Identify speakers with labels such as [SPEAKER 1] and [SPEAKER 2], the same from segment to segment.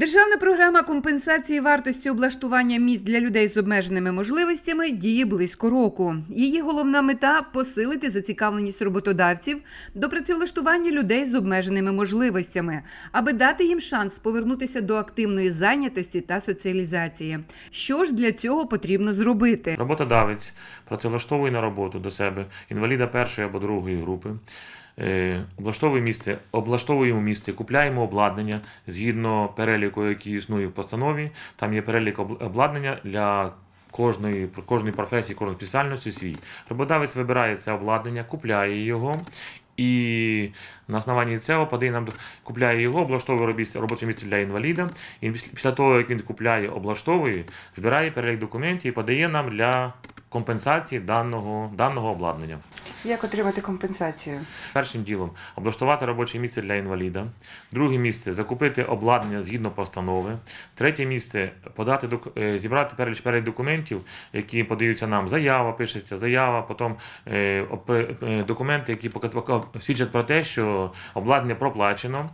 [SPEAKER 1] Державна програма компенсації вартості облаштування місць для людей з обмеженими можливостями діє близько року. Її головна мета посилити зацікавленість роботодавців до працевлаштування людей з обмеженими можливостями, аби дати їм шанс повернутися до активної зайнятості та соціалізації. Що ж для цього потрібно зробити?
[SPEAKER 2] Роботодавець працевлаштовує на роботу до себе інваліда першої або другої групи. Е, Облаштовує місце, облаштовуємо місце, купляємо обладнання згідно переліку, який існує в постанові. Там є перелік обладнання для кожної, кожної професії, кожної спеціальності свій. Роботодавець вибирає це обладнання, купляє його. І на основанні цього подає нам купляє його, облаштовує робоче місце для інваліда. І після того, як він купляє, облаштовує, збирає перелік документів і подає нам для компенсації даного, даного обладнання.
[SPEAKER 1] Як отримати компенсацію?
[SPEAKER 2] Першим ділом облаштувати робоче місце для інваліда. Друге місце закупити обладнання згідно постанови. Третє місце подати е, зібрати переліч перелік документів, які подаються нам. Заява пишеться, заява, потім е, е, документи, які свідчать про те, що обладнання проплачено.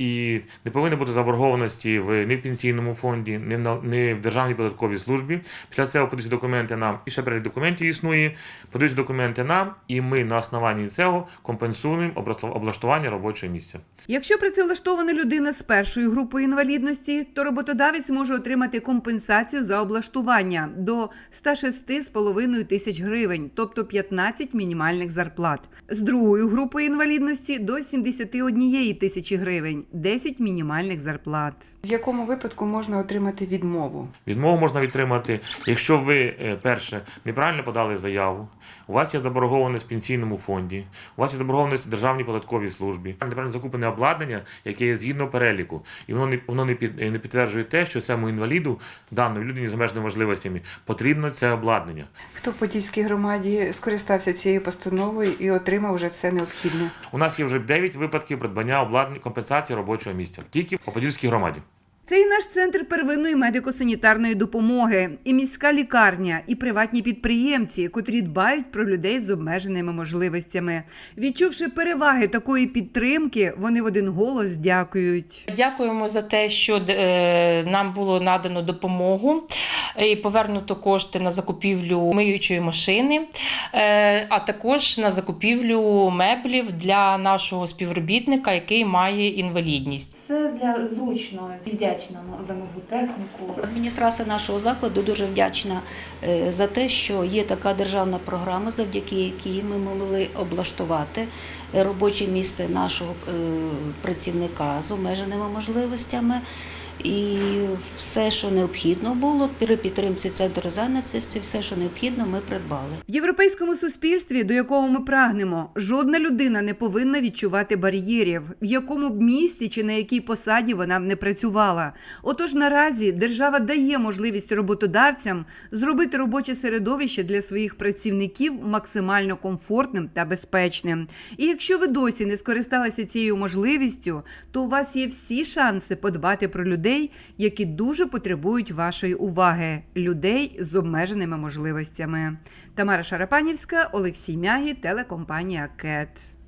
[SPEAKER 2] І не повинно бути заборгованості в ні в пенсійному фонді, ні, на, ні в Державній податковій службі. Після цього подаються документи нам, і ще перелік документів існує. Подаються документи нам, і ми на основанні цього компенсуємо облаштування робочого місця.
[SPEAKER 1] Якщо працевлаштована людина з першою групою інвалідності, то роботодавець може отримати компенсацію за облаштування до 106,5 тисяч гривень, тобто 15 мінімальних зарплат. З другою групою інвалідності до 71 тисячі гривень, 10 мінімальних зарплат. В якому випадку можна отримати відмову?
[SPEAKER 2] Відмову можна відтримати, якщо ви е, перше неправильно подали заяву, у вас є заборгованість в пенсійному фонді, у вас є заборгованість в Державній податковій службі, неправильно закуплене обладнання, яке є згідно переліку, і воно не воно не під не підтверджує те, що цьому інваліду, даної людині з обмеженими можливостями, потрібно це обладнання.
[SPEAKER 1] Хто в Подільській громаді скористався цією постановою і отримав вже все необхідне?
[SPEAKER 2] У нас є вже 9 випадків придбання обладнання компенсації робочого місця тільки по Подільській громаді.
[SPEAKER 1] Це і наш центр первинної медико-санітарної допомоги, і міська лікарня, і приватні підприємці, котрі дбають про людей з обмеженими можливостями. Відчувши переваги такої підтримки, вони в один голос дякують.
[SPEAKER 3] Дякуємо за те, що е, нам було надано допомогу і повернуто кошти на закупівлю миючої машини, е, а також на закупівлю меблів для нашого співробітника, який має інвалідність.
[SPEAKER 4] Це для зручно і вдячна за нову техніку. Адміністрація нашого закладу дуже вдячна е, за те, що є така державна програма, завдяки якій ми могли облаштувати робоче місце нашого е, працівника з обмеженими можливостями. І все, що необхідно було, при підтримці центру зайнятості, все, що необхідно, ми придбали.
[SPEAKER 1] В європейському суспільстві, до якого ми прагнемо, жодна людина не повинна відчувати бар'єрів, в якому б місці чи на якій посаді вона б не працювала. Отож, наразі держава дає можливість роботодавцям зробити робоче середовище для своїх працівників максимально комфортним та безпечним. І якщо ви досі не скористалися цією можливістю, то у вас є всі шанси подбати про людей, які дуже потребують вашої уваги людей з обмеженими можливостями. Тамара Шарапанівська, Олексій Мягі, телекомпанія КЕТ.